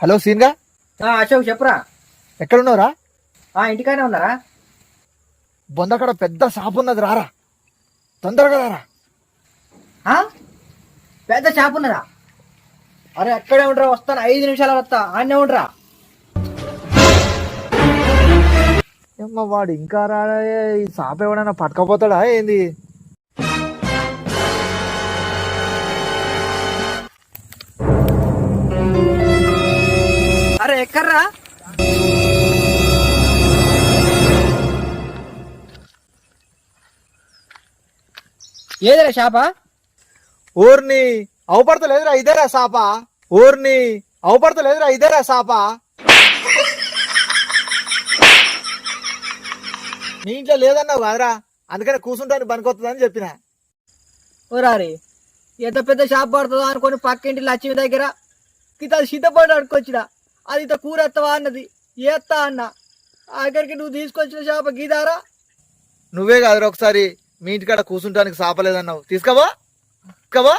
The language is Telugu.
హలో సీన్గా అశోక్ చెప్పురా. ఎక్కడున్నావురా? ఆ ఇంటికానే ఉన్నారా? బొందకడ పెద్ద షాప్ ఉన్నది రారా. తొందరగా రారా. ఆ? పెద్ద షాప్ ఉన్నదా? అరే అక్కడే ఉండరా వస్తాను. ఐదు నిమిషాలు వస్తా. ఆడనే ఉండరా. ఏమ్మా వాడు ఇంకా రాడా ఈ షాప్ ఎవడైనా పట్టుకపోతాడా? ఏంది? అరే ఎక్కర్రా ఏదిరా షాపా? ఊర్ని అవపడతలేదురా ఇదేరా షాపా ఊర్ని అవపడతలేదురా ఇదేరా షాపా మీ ఇంట్లో లేదన్నావు కదరా అందుకనే కూర్చుంటాను పనికొస్తుందని చెప్పిన. ఓరారి ఎంత పెద్ద షాప్ పడుతుందో అనుకొని పక్కింటి లక్ష్మి దగ్గర ఇత సిద్ధపడి అడుకొచ్చిన అది ఇంత కూర ఎత్తవా అన్నది. ఏత్తా అన్న. ఆఖరికి నువ్వు తీసుకొచ్చిన షాప గీదారా? నువ్వే కాదురా ఒకసారి మీ ఇంటికాడ కూర్చుంటానికి షాప లేదన్నావు తీసుకోవా తీసుకోవా